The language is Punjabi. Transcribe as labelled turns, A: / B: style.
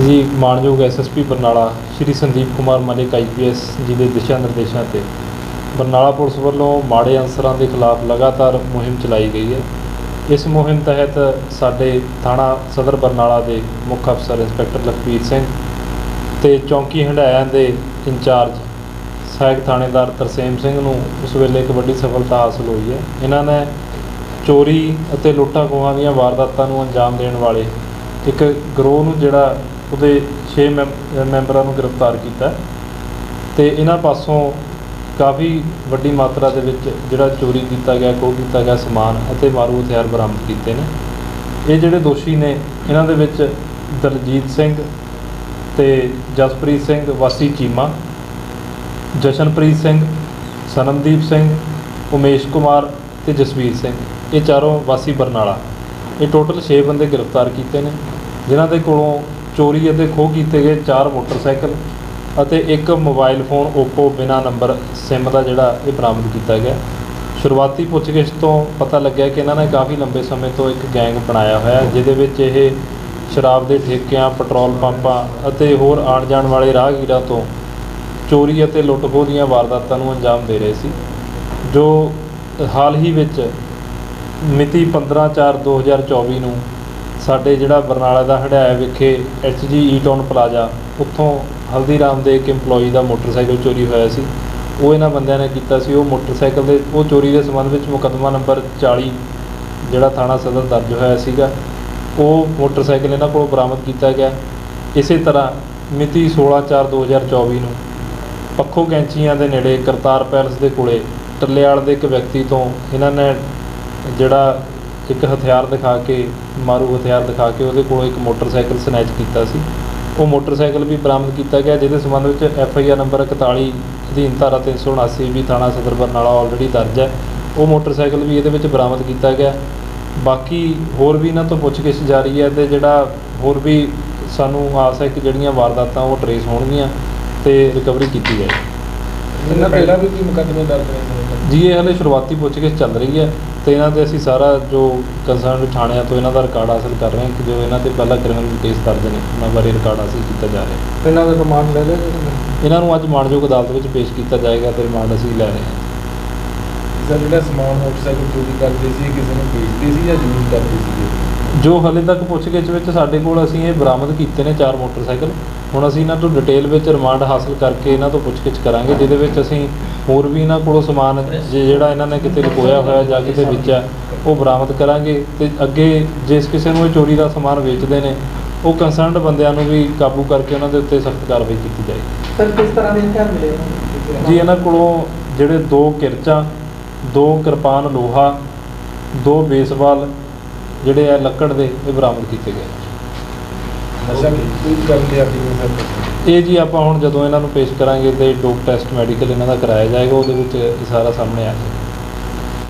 A: ਜੀ ਮਾਨਯੋਗ ਐਸਐਸਪੀ ਬਰਨਾਲਾ ਸ਼੍ਰੀ ਸੰਦੀਪ ਕੁਮਾਰ ਮਲਿਕ ਆਈਪੀਐਸ ਜੀ ਦੇ ਦਿਸ਼ਾ ਨਿਰਦੇਸ਼ਾਂ ਤੇ। ਬਰਨਾਲਾ ਪੁਲਿਸ ਵੱਲੋਂ ਮਾੜੇ ਅਨਸਰਾਂ ਦੇ ਖਿਲਾਫ ਲਗਾਤਾਰ ਮੁਹਿੰਮ ਚਲਾਈ ਗਈ ਹੈ। ਇਸ ਮੁਹਿੰਮ ਤਹਿਤ ਸਾਡੇ ਥਾਣਾ ਸਦਰ ਬਰਨਾਲਾ ਦੇ ਮੁੱਖ ਅਫਸਰ ਇੰਸਪੈਕਟਰ ਲਖਬੀਰ ਸਿੰਘ ਤੇ ਚੌਂਕੀ ਹੰਡਾਇਆਂ ਦੇ ਇੰਚਾਰਜ ਸਹਾਇਕ ਥਾਣੇਦਾਰ ਤਰਸੇਮ ਸਿੰਘ ਨੂੰ ਉਸ ਵੇਲੇ ਇੱਕ ਵੱਡੀ ਸਫਲਤਾ ਹਾਸਲ ਹੋਈ ਹੈ। ਇਹਨਾਂ ਨੇ ਚੋਰੀ ਅਤੇ ਲੁੱਟਾਂ ਖੋਹਾਂ ਦੀਆਂ ਵਾਰਦਾਤਾਂ ਨੂੰ ਅੰਜਾਮ ਦੇਣ ਵਾਲੇ ਇੱਕ ਗਰੋਹ ਨੂੰ ਜਿਹੜਾ ਉਹਦੇ 6 ਮੈਂਬਰਾਂ ਨੂੰ ਗ੍ਰਿਫਤਾਰ ਕੀਤਾ ਹੈ। ਤੇ ਇਹਨਾਂ ਪਾਸੋਂ ਕਾਫੀ ਵੱਡੀ ਮਾਤਰਾ ਦੇ ਵਿੱਚ ਜਿਹੜਾ ਚੋਰੀ ਕੀਤਾ ਗਿਆ, ਖੋਹ ਕੀਤਾ ਗਿਆ ਸਮਾਨ ਅਤੇ ਮਾਰੂ ਹਥਿਆਰ ਬਰਾਮਦ ਕੀਤੇ ਨੇ। ਇਹ ਜਿਹੜੇ ਦੋਸ਼ੀ ਨੇ, ਇਹਨਾਂ ਦੇ ਵਿੱਚ ਦਲਜੀਤ ਸਿੰਘ ਤੇ ਜਸਪ੍ਰੀਤ ਸਿੰਘ, ਵਾਸੀ ਚੀਮਾ, ਜਸ਼ਨਪ੍ਰੀਤ ਸਿੰਘ, ਸਨਮਦੀਪ ਸਿੰਘ, ਉਮੇਸ਼ ਕੁਮਾਰ ਤੇ ਜਸਵੀਰ ਸਿੰਘ। ਇਹ ਚਾਰੋਂ ਵਾਸੀ ਬਰਨਾਲਾ। ਇਹ ਟੋਟਲ 6 ਬੰਦੇ ਗ੍ਰਿਫਤਾਰ ਕੀਤੇ ਨੇ, ਜਿਨ੍ਹਾਂ ਦੇ ਕੋਲੋਂ ਚੋਰੀ ਅਤੇ ਖੋਹ ਕੀਤੇ ਗਏ ਚਾਰ ਮੋਟਰਸਾਈਕਲ ਅਤੇ ਇੱਕ ਮੋਬਾਈਲ ਫੋਨ ਓਪੋ ਬਿਨਾ ਨੰਬਰ SIM ਦਾ ਜਿਹੜਾ ਇਹ ਬਰਾਮਦ ਕੀਤਾ ਗਿਆ। ਸ਼ੁਰੂਆਤੀ ਪੁੱਛਗਿੱਛ ਤੋਂ ਪਤਾ ਲੱਗਿਆ ਕਿ ਇਹਨਾਂ ਨੇ ਕਾਫੀ ਲੰਬੇ ਸਮੇਂ ਤੋਂ ਇੱਕ ਗੈਂਗ ਬਣਾਇਆ ਹੋਇਆ ਜਿਹਦੇ ਵਿੱਚ ਇਹ ਸ਼ਰਾਬ ਦੇ ਠੇਕਿਆਂ, ਪੈਟਰੋਲ ਪੰਪਾਂ ਅਤੇ ਹੋਰ ਆਉਣ ਜਾਣ ਵਾਲੇ ਰਾਹਗੀਰਾਂ ਤੋਂ ਚੋਰੀ ਅਤੇ ਲੁੱਟ ਖੋਹ ਦੀਆਂ ਵਾਰਦਾਤਾਂ ਨੂੰ ਅੰਜਾਮ ਦੇ ਰਹੇ ਸੀ, ਜੋ ਹਾਲ ਹੀ ਵਿੱਚ ਮਿਤੀ 15/4/2024 ਨੂੰ ਸਾਡੇ ਜਿਹੜਾ ਬਰਨਾਲਾ ਦਾ ਹੜਿਆਇਆ ਵਿਖੇ ਐਚਜੀ ਈ ਟਾਊਨ ਪਲਾਜ਼ਾ ਉੱਥੋਂ ਹਲਦੀਰਾਮ ਦੇ ਇੱਕ EMPLOYEE ਦਾ ਮੋਟਰਸਾਈਕਲ ਚੋਰੀ ਹੋਇਆ ਸੀ। ਉਹ ਇਹਨਾਂ ਬੰਦਿਆਂ ਨੇ ਕੀਤਾ ਸੀ, ਉਹ ਮੋਟਰਸਾਈਕਲ ਦੇ, ਉਹ ਚੋਰੀ ਦੇ ਸੰਬੰਧ ਵਿੱਚ ਮੁਕੱਦਮਾ ਨੰਬਰ 40 ਜਿਹੜਾ ਥਾਣਾ ਸਦਰ ਦਰਜ ਹੋਇਆ ਸੀਗਾ। ਉਹ ਮੋਟਰਸਾਈਕਲ ਇਹਨਾਂ ਕੋਲੋਂ ਬਰਾਮਦ ਕੀਤਾ ਗਿਆ। ਇਸੇ ਤਰ੍ਹਾਂ ਮਿਤੀ 16/4/2024 ਨੂੰ ਪੱਖੋ ਕੈਂਚੀਆਂ ਦੇ ਨੇੜੇ ਕਰਤਾਰ ਪੈਲਸ ਦੇ ਕੋਲੇ ਟੱਲੇਵਾਲ ਦੇ ਇੱਕ ਵਿਅਕਤੀ ਤੋਂ ਇਹਨਾਂ ਨੇ ਜਿਹੜਾ ਇੱਕ ਹਥਿਆਰ ਦਿਖਾ ਕੇ, ਮਾਰੂ ਹਥਿਆਰ ਦਿਖਾ ਕੇ ਉਹਦੇ ਕੋਲੋਂ ਇੱਕ ਮੋਟਰਸਾਈਕਲ ਸਨੈਚ ਕੀਤਾ ਸੀ। ਉਹ ਮੋਟਰਸਾਈਕਲ ਵੀ ਬਰਾਮਦ ਕੀਤਾ ਗਿਆ, ਜਿਹਦੇ ਸੰਬੰਧ ਵਿੱਚ ਐਫ ਆਈ ਆਰ ਨੰਬਰ 41 ਅਧੀਨ ਧਾਰਾ 379 ਵੀ ਥਾਣਾ ਸਦਰ ਬਰਨਾਲਾ ਆਲਰੇਡੀ ਦਰਜ ਹੈ। ਉਹ ਮੋਟਰਸਾਈਕਲ ਵੀ ਇਹਦੇ ਵਿੱਚ ਬਰਾਮਦ ਕੀਤਾ ਗਿਆ। ਬਾਕੀ ਹੋਰ ਵੀ ਇਹਨਾਂ ਤੋਂ ਪੁੱਛਗਿੱਛ ਜਾਰੀ ਹੈ ਤੇ ਜਿਹੜਾ ਹੋਰ ਵੀ ਸਾਨੂੰ ਆਸ ਹੈ ਕਿ ਜਿਹੜੀਆਂ ਵਾਰਦਾਤਾਂ ਉਹ ਟਰੇਸ ਹੋਣਗੀਆਂ ਤੇ ਰਿਕਵਰੀ ਕੀਤੀ ਜਾਏਗੀ।
B: ਇਹਨਾਂ ਪਹਿਲਾਂ ਵੀ ਕੋਈ ਮੁਕੱਦਮੇ ਦਰਜ ਨੇ। ਸਰ
A: ਜੀ ਇਹ ਹਲੇ ਸ਼ੁਰੂਆਤੀ ਪੁੱਛਗਿੱਛ ਚੱਲ ਰਹੀ ਹੈ ਤੇ ਇਹਨਾਂ ਤੇ ਅਸੀਂ ਸਾਰਾ ਜੋ ਕੰਸਰਨ ਥਾਣਿਆਂ ਤੋਂ ਇਹਨਾਂ ਦਾ ਰਿਕਾਰਡ ਹਾਸਲ ਕਰ ਰਹੇ ਹਾਂ ਕਿ ਜੋ ਇਹਨਾਂ ਤੇ ਪਹਿਲਾਂ ਕ੍ਰਿਮੀਨਲ ਕੇਸ ਦਰਜ ਨੇ ਉਹਨਾਂ ਬਾਰੇ ਰਿਕਾਰਡ ਹਾਸਲ ਕੀਤਾ ਜਾ ਰਿਹਾ ਹੈ।
B: ਇਹਨਾਂ ਦਾ ਰਿਮਾਂਡ ਲੈ ਲਿਆ ਜੀ ਇਹਨਾਂ ਨੇ?
A: ਅੱਜ ਮਾਣਯੋਗ ਅਦਾਲਤ ਵਿੱਚ ਪੇਸ਼ ਕੀਤਾ ਜਾਏਗਾ ਤੇ ਰਿਮਾਂਡ ਅਸੀਂ ਲੈ ਰਹੇ ਹਾਂ।
B: ਸਰ ਜਿਹੜਾ ਸਮਾਨ ਮੋਟਰਸਾਈਕਲ ਚੋਰੀ ਕਰਦੇ ਸੀ ਕਿਸੇ ਨੂੰ ਵੇਚਦੇ ਸੀ ਜਾਂ ਜ਼ਮੀਨ ਕਰਦੇ ਸੀ
A: ਜੋ ਹਲੇ ਤੱਕ ਪੁੱਛਗਿੱਛ ਵਿੱਚ ਸਾਡੇ ਕੋਲ ਅਸੀਂ ਇਹ ਬਰਾਮਦ ਕੀਤੇ ਨੇ ਚਾਰ ਮੋਟਰਸਾਈਕਲ। ਹੁਣ ਅਸੀਂ ਇਹਨਾਂ ਤੋਂ ਡਿਟੇਲ ਵਿੱਚ ਰਿਮਾਂਡ ਹਾਸਲ ਕਰਕੇ ਇਹਨਾਂ ਤੋਂ ਪੁੱਛਗਿੱਛ ਕਰਾਂਗੇ ਜਿਹਦੇ ਵਿੱਚ ਅਸੀਂ ਹੋਰ ਵੀ ਇਹਨਾਂ ਕੋਲੋਂ ਸਮਾਨ ਜੇ ਜਿਹੜਾ ਇਹਨਾਂ ਨੇ ਕਿਤੇ ਲੁਕੋਇਆ ਹੋਇਆ ਜਾਂ ਕਿਤੇ ਵੇਚਿਆ ਉਹ ਬਰਾਮਦ ਕਰਾਂਗੇ ਤੇ ਅੱਗੇ ਜਿਸ ਕਿਸੇ ਨੂੰ ਇਹ ਚੋਰੀ ਦਾ ਸਮਾਨ ਵੇਚਦੇ ਨੇ ਉਹ ਕੰਸਰਨਡ ਬੰਦਿਆਂ ਨੂੰ ਵੀ ਕਾਬੂ ਕਰਕੇ ਉਹਨਾਂ ਦੇ ਉੱਤੇ ਸਖਤ ਕਾਰਵਾਈ ਕੀਤੀ ਜਾਏਗੀ
C: ਸਰ ਕਿਸ ਤਰ੍ਹਾਂ ਦੇ ਹਥਿਆਰ ਮਿਲੇ?
A: ਜੀ ਇਹਨਾਂ ਕੋਲੋਂ ਜਿਹੜੇ ਦੋ ਕਿਰਚਾਂ ਦੋ ਕਿਰਪਾਨ ਲੋਹਾ ਦੋ ਬੇਸਬਾਲ ਜਿਹੜੇ ਆ ਲੱਕੜ ਦੇ ਇਹ ਬਰਾਮਦ ਕੀਤੇ ਗਏ
B: ਨਸ਼ਾ ਕੋਈ ਕਰਨ ਦੇ ਆਦੀ ਨਹੀਂ ਸਰ
A: ਇਹ ਜੀ ਆਪਾਂ ਹੁਣ ਜਦੋਂ ਇਹਨਾਂ ਨੂੰ ਪੇਸ਼ ਕਰਾਂਗੇ ਤੇ ਡੋਪ ਟੈਸਟ ਮੈਡੀਕਲ ਇਹਨਾਂ ਦਾ ਕਰਾਇਆ ਜਾਏਗਾ, ਉਹਦੇ ਵਿੱਚ ਇਹ ਸਾਰਾ ਸਾਹਮਣੇ ਆ ਜਾਏਗਾ।